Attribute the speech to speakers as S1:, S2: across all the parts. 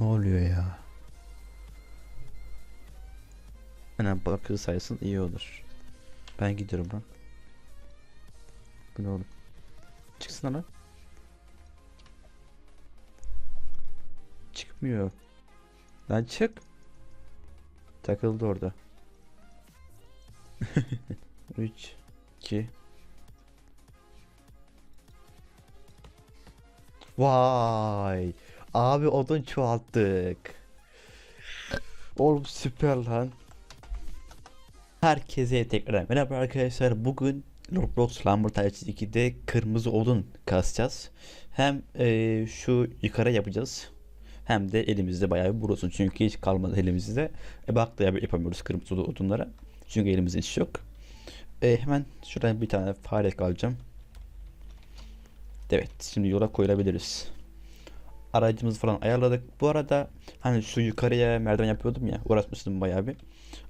S1: Ne oluyor ya? Hemen bakır sayısın iyi olur. Ben gidiyorum lan. Bu ne oğlum? Çıksana lan. Çıkmıyor. Lan çık. Takıldı orada. 3 2 Vay. Abi odun çoğalttık. Oğlum süper lan. Herkese tekrar merhaba arkadaşlar. Bugün Roblox Lambertide 2'de kırmızı odun kasacağız. Hem eee, şu yukarı yapacağız. Hem de elimizde bayağı bir burası. Çünkü hiç kalmadı elimizde. E bak da yap- yapamıyoruz kırmızı odunlara. Çünkü elimizde hiç yok. E, hemen şuradan bir tane fare alacağım. Evet, şimdi yola koyulabiliriz. Aracımızı falan ayarladık. Bu arada hani şu yukarıya merdiven yapıyordum ya, uğraşmıştım bayağı bir.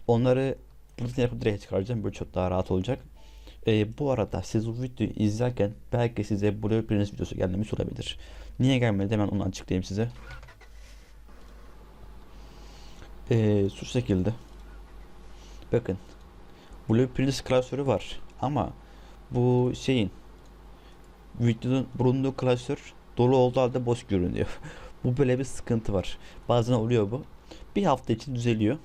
S1: Onları buradan yapıp direkt çıkaracağım. Böyle çok daha rahat olacak. Ee, bu arada siz bu videoyu izlerken belki size Blueprints videosu gelmemiş olabilir. Niye gelmedi hemen onu açıklayayım size. Ee, şu şekilde. Bakın. Blueprints klasörü var. Ama bu şeyin videonun bulunduğu klasör dolu olduğu halde boş görünüyor. bu böyle bir sıkıntı var. Bazen oluyor bu. Bir hafta için düzeliyor.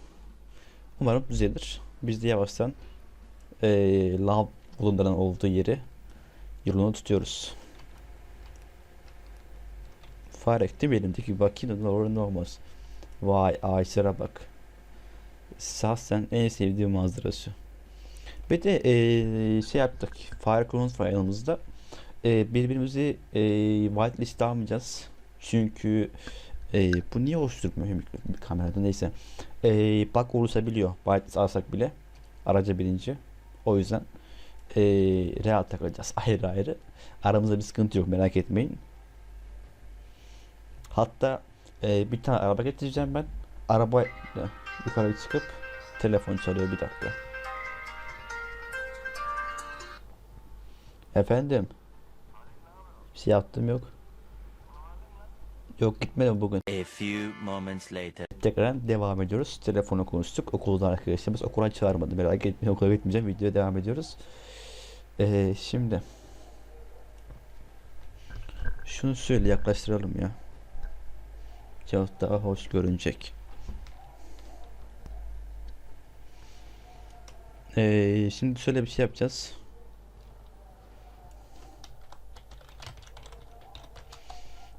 S1: Umarım düzelir. Biz de yavaştan eee lav bulunduran olduğu yeri yolunu tutuyoruz. Farek değil mi elimdeki bakayım da orada olmaz. Vay ağaçlara bak. Şahsen en sevdiğim manzarası. Bir de eee, şey yaptık. Fire Clones var yanımızda. Eee, birbirimizi eee whitelist almayacağız. Çünkü eee, bu niye oluşturmuyor kamerada neyse. Eee bug olursa biliyor. Whitelist alsak bile. Araca birinci. O yüzden eee real takılacağız ayrı ayrı. Aramızda bir sıkıntı yok merak etmeyin. Hatta eee, bir tane araba getireceğim ben. Araba yukarı çıkıp telefon çalıyor bir dakika. Efendim. Bir şey yaptım yok. Yok gitmedim bugün.
S2: A few moments later.
S1: Tekrar devam ediyoruz. Telefonu konuştuk. Okulda arkadaşlarımız okula çağırmadı. Merak etmeyin okula gitmeyeceğim. Videoya devam ediyoruz. Ee, şimdi. Şunu şöyle yaklaştıralım ya. Çok daha hoş görünecek. Ee, şimdi şöyle bir şey yapacağız.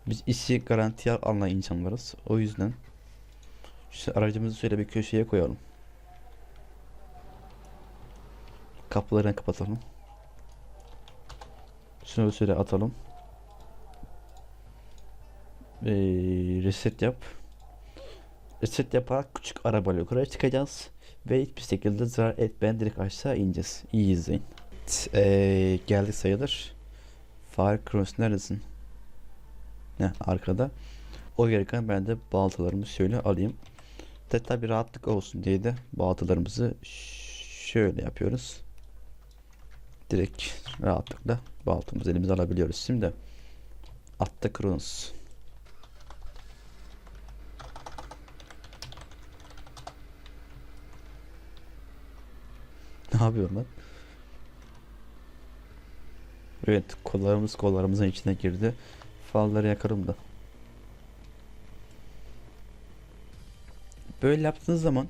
S1: Biz işi garantiye alan insanlarız. O yüzden şu aracımızı şöyle bir köşeye koyalım. Kapılarını kapatalım. Şunu şöyle atalım. Ee, reset yap. Reset yaparak küçük arabayla yukarı çıkacağız. Ve hiçbir şekilde zarar etmeden direkt aşağı ineceğiz. İyi izleyin. Ee, geldik sayılır. Fire Cross neredesin? Ne arkada. O gereken ben de baltalarımı şöyle alayım. De tabi rahatlık olsun diye de baltalarımızı şöyle yapıyoruz. Direkt rahatlıkla baltamızı elimize alabiliyoruz. Şimdi atta Kronos. Ne yapıyorum lan? Evet kollarımız kollarımızın içine girdi. Falları yakarım da. Böyle yaptığınız zaman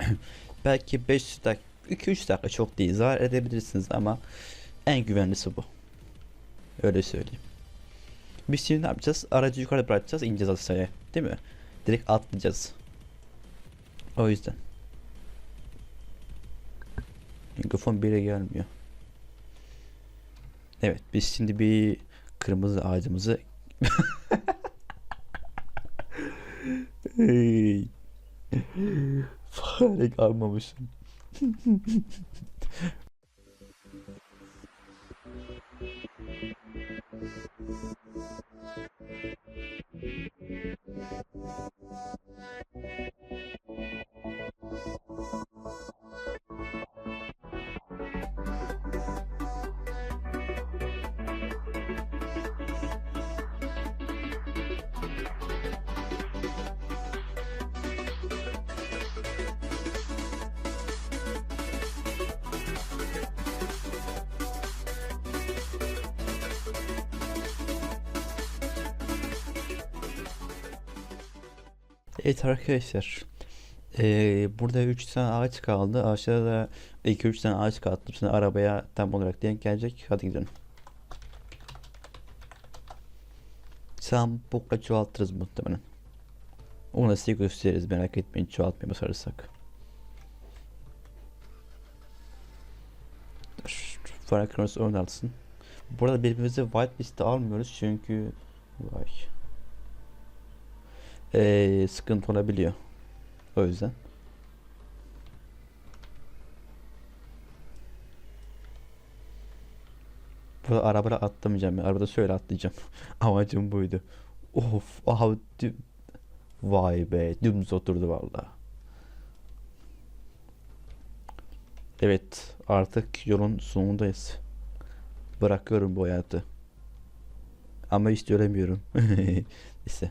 S1: belki 5 dakika 2-3 dakika çok değil zarar edebilirsiniz ama en güvenlisi bu. Öyle söyleyeyim. Biz şimdi ne yapacağız? Aracı yukarı bırakacağız, ineceğiz aşağıya. Değil mi? Direkt atlayacağız. O yüzden. Mikrofon bile gelmiyor. Evet, biz şimdi bir kırmızı ağacımızı Farek almamışım. Evet arkadaşlar. Ee, burada 3 tane ağaç kaldı. Aşağıda 2-3 tane ağaç kaldı. Şimdi arabaya tam olarak denk gelecek. Hadi gidelim. Sen bokla çoğaltırız muhtemelen. Onu da size gösteririz merak etmeyin çoğaltmaya başarırsak. Cross ön alsın. Burada birbirimize whitelist'e almıyoruz çünkü vay. Ee, sıkıntı olabiliyor. O yüzden. Burada arabada atlamayacağım. ya. Arabada şöyle atlayacağım. Amacım buydu. Of, aha, Vay be, dümdüz oturdu vallahi. Evet, artık yolun sonundayız. Bırakıyorum bu hayatı. Ama hiç göremiyorum. Neyse.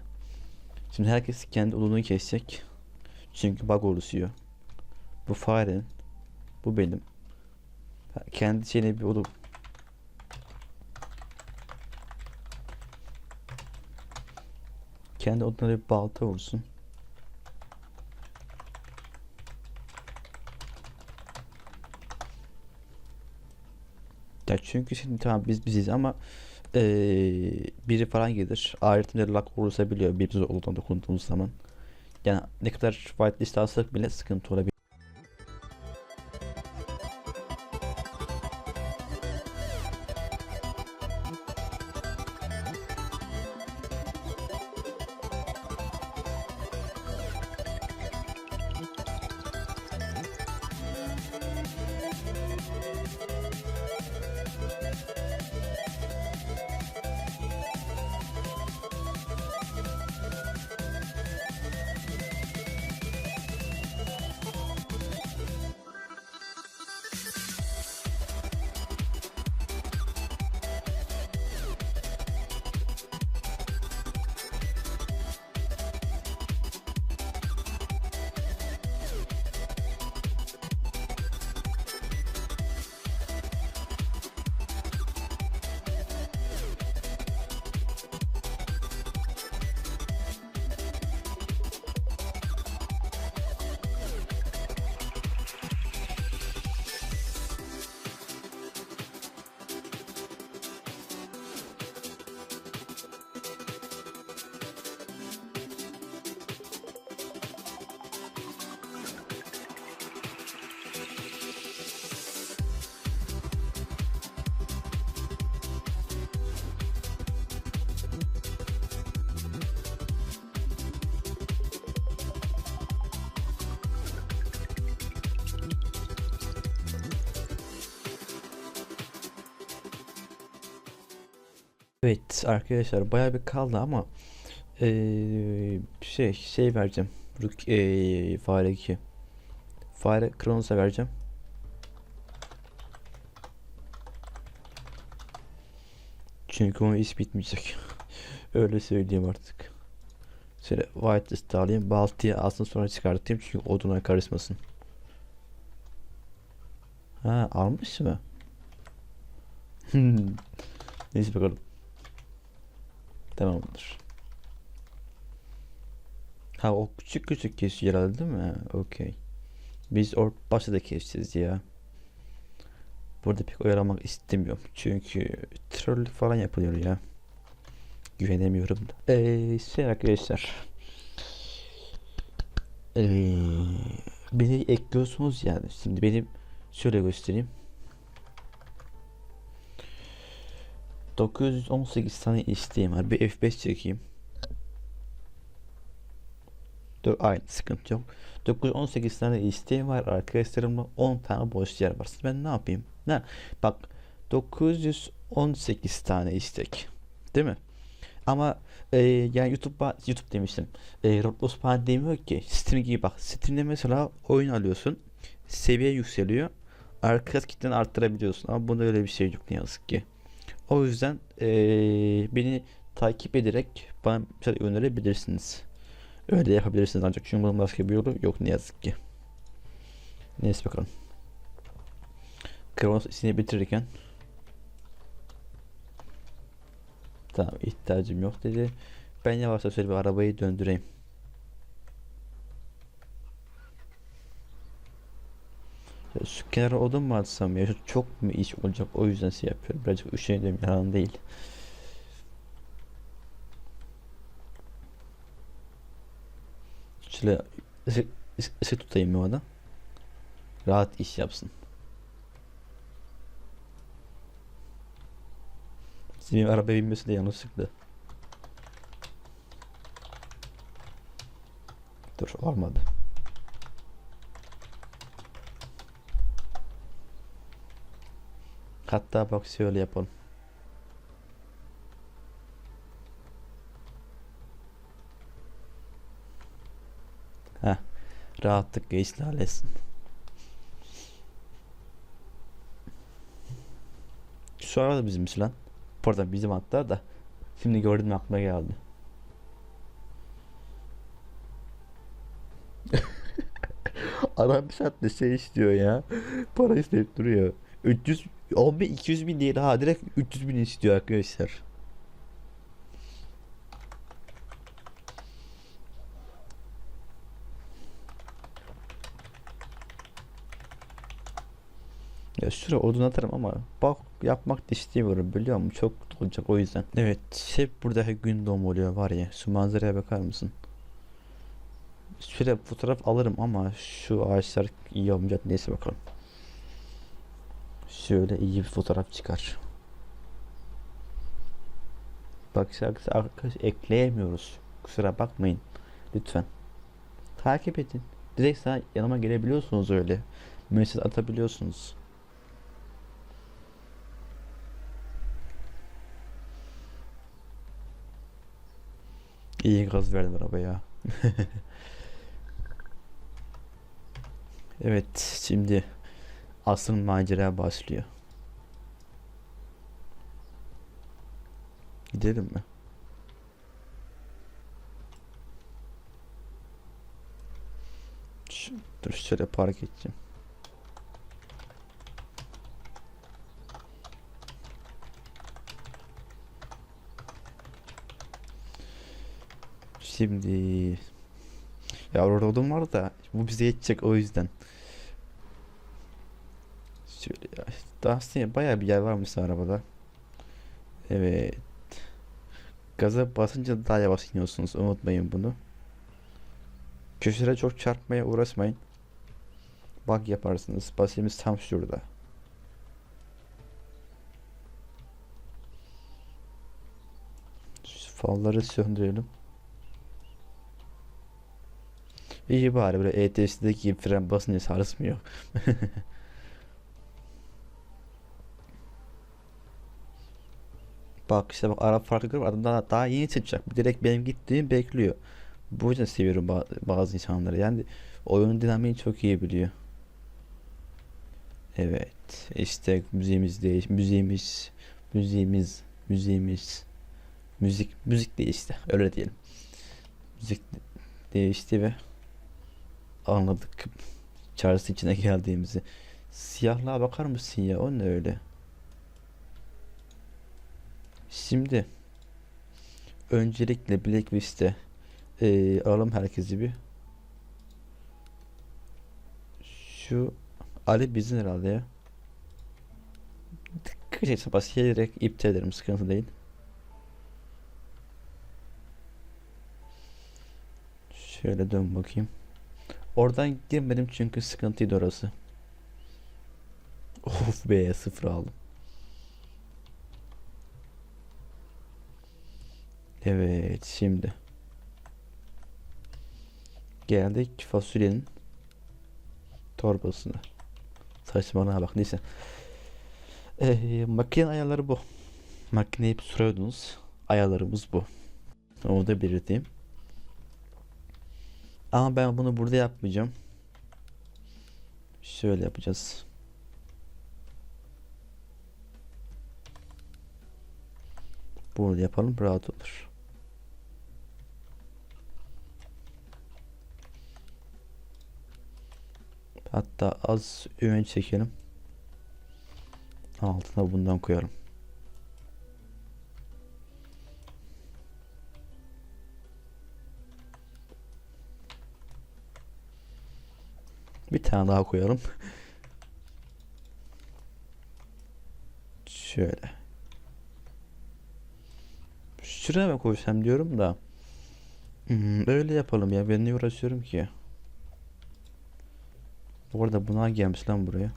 S1: Şimdi herkes kendi odunu kesecek. Çünkü bug oluşuyor. Bu farenin. Bu benim. Kendi şeyine bir odun. Kendi odununa bir balta olsun. Ya çünkü şimdi tamam biz biziz ama eee, biri falan gelir. Ayrıca lag olursa biliyor birbirimize odundan dokunduğumuz zaman. Yani ne kadar whitelist alsak bile sıkıntı olabilir. Evet arkadaşlar bayağı bir kaldı ama eee, şey şey vereceğim. Ruk eee fare 2. Fare Kronos'a vereceğim. Çünkü onun iş bitmeyecek. Öyle söyleyeyim artık. Şöyle whitelist alayım. Baltayı aslında sonra çıkartayım çünkü oduna karışmasın. Ha almış mı? Neyse bakalım. Tamamdır. Ha o küçük küçük kesiyor herhalde değil mi? Okey. Biz or başta da keseceğiz ya. Burada pek oyalamak istemiyorum. Çünkü troll falan yapılıyor ya. Güvenemiyorum da. Ee, şey arkadaşlar. Ee, beni ekliyorsunuz yani. Şimdi benim şöyle göstereyim. 918 tane isteğim var. Bir F5 çekeyim. Dur aynı sıkıntı yok. 918 tane isteğim var arkadaşlarımla 10 tane boş yer var. Ben ne yapayım? Ne? Bak 918 tane istek. Değil mi? Ama e, yani YouTube ba- YouTube demiştim. E, Roblox bana demiyor ki Steam gibi bak. Steam'de mesela oyun alıyorsun. Seviye yükseliyor. Arkadaş kitleni arttırabiliyorsun. Ama bunda öyle bir şey yok ne yazık ki. O yüzden eee, beni takip ederek bana bir önerebilirsiniz. Öyle yapabilirsiniz ancak çünkü bunun başka bir yolu yok ne yazık ki. Neyse bakalım. Kronos işini bitirirken Tamam ihtiyacım yok dedi. Ben yavaşça şöyle bir arabayı döndüreyim. Şu kenara odun mu atsam ya? Çok mu iş olacak? O yüzden şey yapıyorum. Birazcık üşeniyorum yalan değil. Şöyle ışık, ışık, ışık tutayım orada. Rahat iş yapsın. Benim arabaya binmesi de yanlışlıkla. Dur olmadı. Hatta bak şöyle yapalım. Heh. Rahatlıkla ihlal etsin. Şu araba da bizimmiş lan. Pardon bizim hatta da. Şimdi gördüm aklıma geldi. Adam bir saatte şey istiyor ya. Para isteyip duruyor. 300 10 bin 200 bin değil ha direkt 300 bin istiyor arkadaşlar. Ya şuraya odun atarım ama bak yapmak da istemiyorum biliyor musun? Çok olacak o yüzden. Evet hep burada hep gün doğumu oluyor var ya. Şu manzaraya bakar mısın? Şöyle fotoğraf alırım ama şu ağaçlar iyi olmayacak neyse bakalım. Şöyle iyi bir fotoğraf çıkar. Bak şarkısı arkadaş ekleyemiyoruz. Kusura bakmayın. Lütfen. Takip edin. Direkt sana yanıma gelebiliyorsunuz öyle. Mesaj atabiliyorsunuz. İyi gaz verdim arabaya. Evet, şimdi asıl macera başlıyor. Gidelim mi? Şu, dur şöyle park edeceğim. Şimdi ya orada odun var da bu bize yetecek o yüzden. Şöyle ya. Bayağı bir yer varmış arabada. Evet. Gaza basınca daha yavaş iniyorsunuz. Unutmayın bunu. Köşelere çok çarpmaya uğraşmayın. Bak yaparsınız. Basımız tam şurada. Şu Falları söndürelim. İyi bari böyle ETS'deki gibi fren basınca sarsmıyor. Bak işte bak araba farkı görüyor. Adam daha, daha yeni çıkacak. Direkt benim gittiğim bekliyor. Bu yüzden seviyorum ba- bazı insanları. Yani oyunun dinamiğini çok iyi biliyor. Evet. işte müziğimiz değiş. Müziğimiz. Müziğimiz. Müziğimiz. Müzik. Müzik değişti. Öyle diyelim. Müzik değişti ve anladık. Charles içine geldiğimizi. Siyahlığa bakar mısın ya? O ne öyle? Şimdi öncelikle Blacklist'e eee alalım herkesi bir. Şu Ali bizim herhalde ya. Kısacası basit direkt iptal ederim sıkıntı değil. Şöyle dön bakayım. Oradan girmedim çünkü sıkıntıydı orası. Of be sıfır aldım. Evet şimdi geldik fasulyenin torbasına. Saçmalama bak neyse. Ee, makine ayarları bu. Makineyi sürüyordunuz. Ayarlarımız bu. Onu da belirteyim. Ama ben bunu burada yapmayacağım. Şöyle yapacağız. Burada yapalım rahat olur. Hatta az üvenç çekelim. Altına bundan koyalım. Bir tane daha koyalım. Şöyle. Şuraya mı koysam diyorum da. Hmm, öyle yapalım ya ben niye uğraşıyorum ki? Bu arada buna gelmiş lan buraya.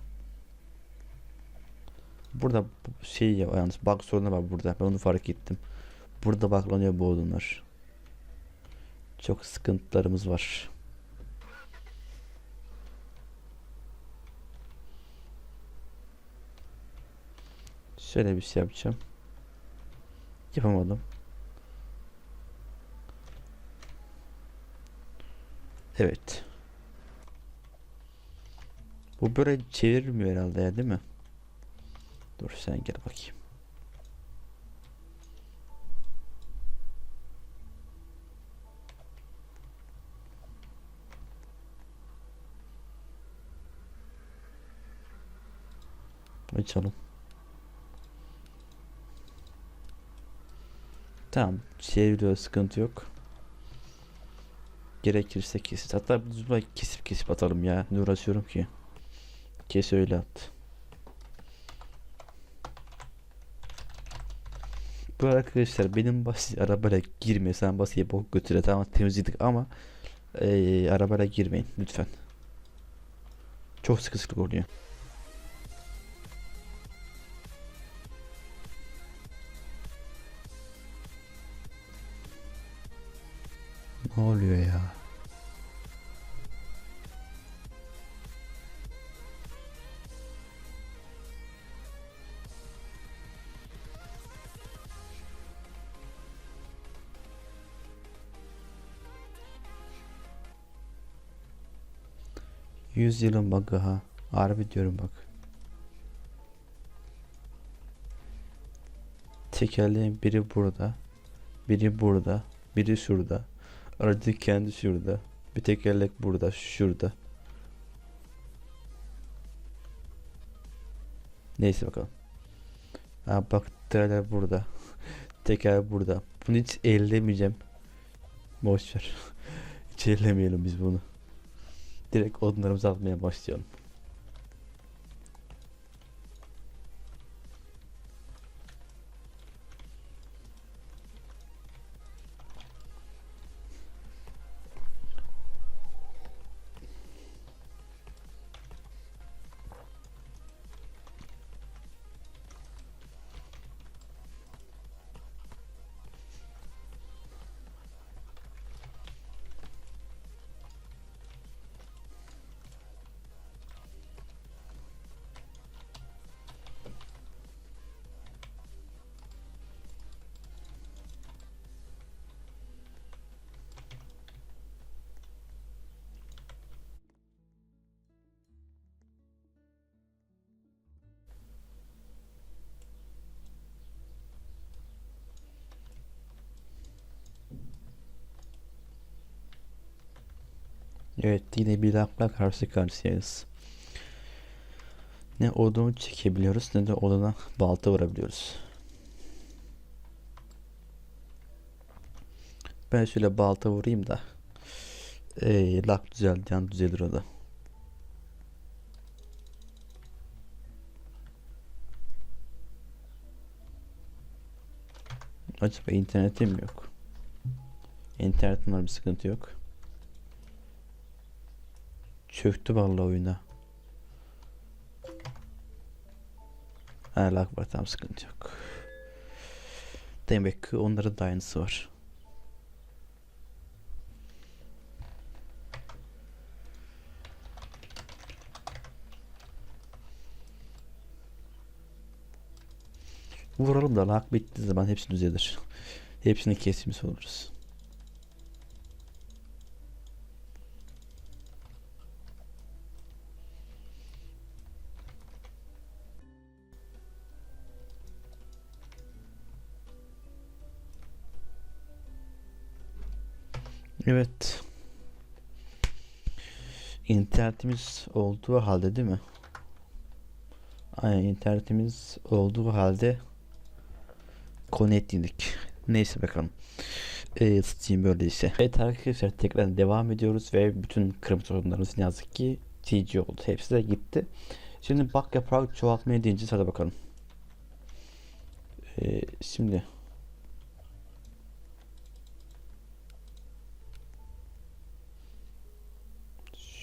S1: Burada bu şey ya yalnız bug sorunu var burada. Ben onu fark ettim. Burada baklanıyor bu odunlar. Çok sıkıntılarımız var. Şöyle bir şey yapacağım. Yapamadım. Evet. Bu böyle çevirmiyor herhalde ya değil mi? Dur sen gel bakayım. Açalım. Tamam. Çeviriyor sıkıntı yok. Gerekirse kesit. Hatta kesip kesip atalım ya. Ne uğraşıyorum ki? Kes öyle at. Bu arkadaşlar benim basit arabayla girme. Sen basiye bok götüre. Tamam temizledik ama eee arabayla girmeyin lütfen. Çok sıkı sıkı oluyor. Ne oluyor ya? Yüz yılın bug'ı ha. Harbi diyorum bak. Tekerleğin biri burada. Biri burada. Biri şurada. Aracın kendi şurada. Bir tekerlek burada. Şurada. Neyse bakalım. Ha bak tekerler burada. Teker burada. Bunu hiç ellemeyeceğim. Boş ver. hiç ellemeyelim biz bunu. Direkt odunlarımızı atmaya başlayalım. Evet yine bir lafla karşı karşıyayız. Ne odunu çekebiliyoruz ne de oduna balta vurabiliyoruz. Ben şöyle balta vurayım da ee, lak düzeldiğinde düzelir o da. Acaba internetim yok? İnternetim var bir sıkıntı yok. Çöktü vallahi oyuna. Ha lag var tam sıkıntı yok. Demek ki onların da aynısı var. Vuralım da lag bittiği zaman hepsi düzelir. Hepsini kesmiş oluruz. Evet. İnternetimiz olduğu halde değil mi? Aynen internetimiz olduğu halde dedik. Neyse bakalım. Ee, Steam böyleyse. Evet arkadaşlar tekrar devam ediyoruz ve bütün kırmızı sorunlarımız ne yazık ki TG oldu. Hepsi de gitti. Şimdi bak yaprağı çoğaltmaya deyince hadi bakalım. Ee, şimdi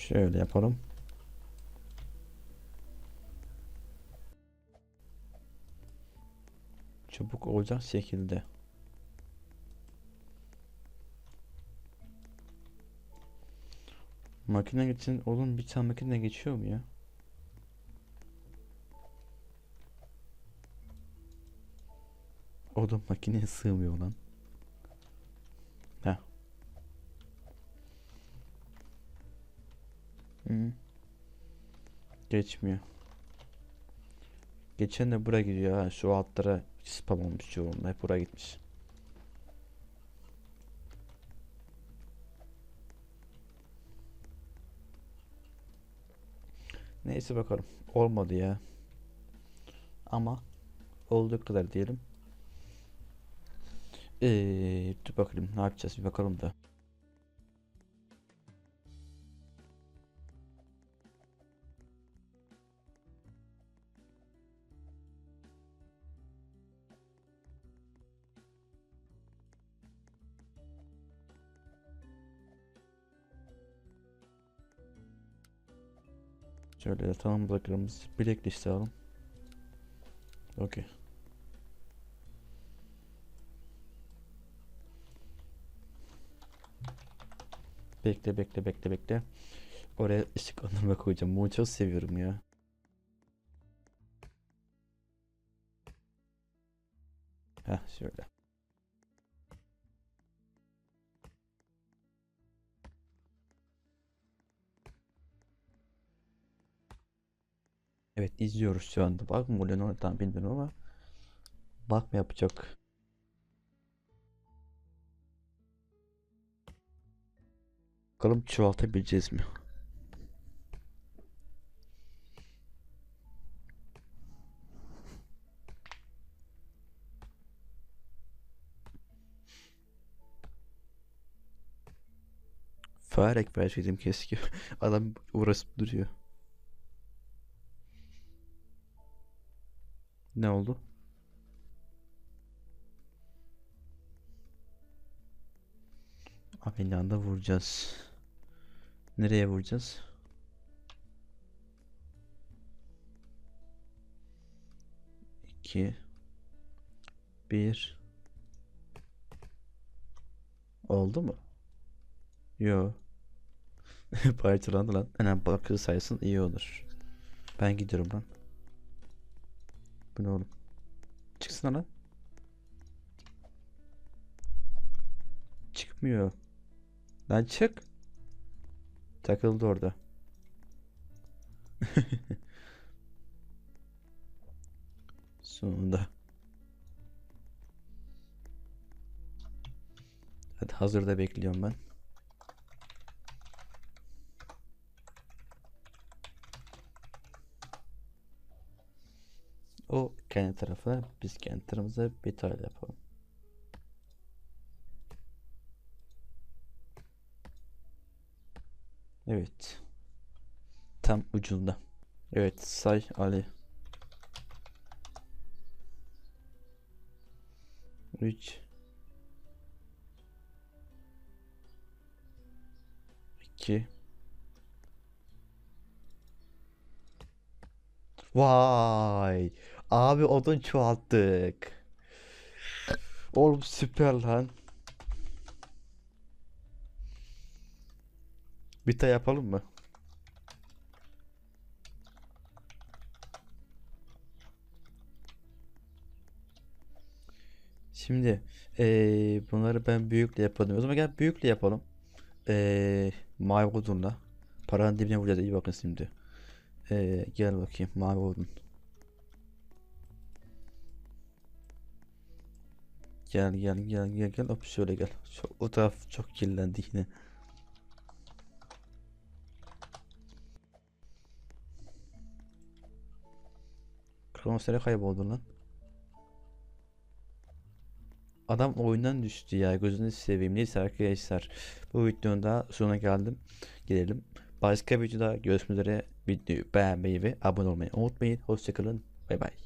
S1: şöyle yapalım. Çabuk olacak şekilde. Makine geçsin. Oğlum bir tane makine geçiyor mu ya? O da makineye sığmıyor lan. Heh. Geçmiyor. Geçen de buraya gidiyor ha. Şu altlara spam olmuş çoğunluğu. Hep buraya gitmiş. Neyse bakalım. Olmadı ya. Ama olduğu kadar diyelim. Ee, dur bakalım ne yapacağız bir bakalım da. Şöyle tanımladıklarımız bilek liste alalım. Okey. Bekle bekle bekle bekle. Oraya ışıklandırma koyacağım. Bunu çok seviyorum ya. Heh şöyle. Evet izliyoruz şu anda. Bak mı oluyor tam bilmiyorum ama bak mı yapacak. Bakalım çoğaltabileceğiz mi? Fare ekmeği keşke. Adam uğraşıp duruyor. Ne oldu? Aynı vuracağız. Nereye vuracağız? İki. Bir. Oldu mu? Yo. Parçalandı lan. Hemen bakır sayısın iyi olur. Ben gidiyorum lan. Bu ne oğlum? Çıksana lan. Çıkmıyor. Lan çık. Takıldı orada. Sonunda. Hadi hazırda bekliyorum ben. O kendi tarafına, biz kendi tarafımıza bir tane yapalım. Evet. Tam ucunda. Evet, say Ali. 3 2 Vay. Abi odun çoğalttık. Oğlum süper lan. Bir tane yapalım mı? Şimdi eee, bunları ben büyükle yapalım. O zaman gel büyükle yapalım. Eee mavi odunla. Paranın dibine vuracağız. İyi bakın şimdi. Eee, gel bakayım mavi odun. Gel gel gel gel gel. Hop şöyle gel. Çok, o taraf çok kirlendi yine. Kromosere kayboldu lan. Adam oyundan düştü ya gözünü seveyim. Neyse arkadaşlar bu videonun da sonuna geldim. Gelelim. Başka bir videoda görüşmek üzere. Videoyu beğenmeyi ve abone olmayı unutmayın. Hoşçakalın. Bay bay.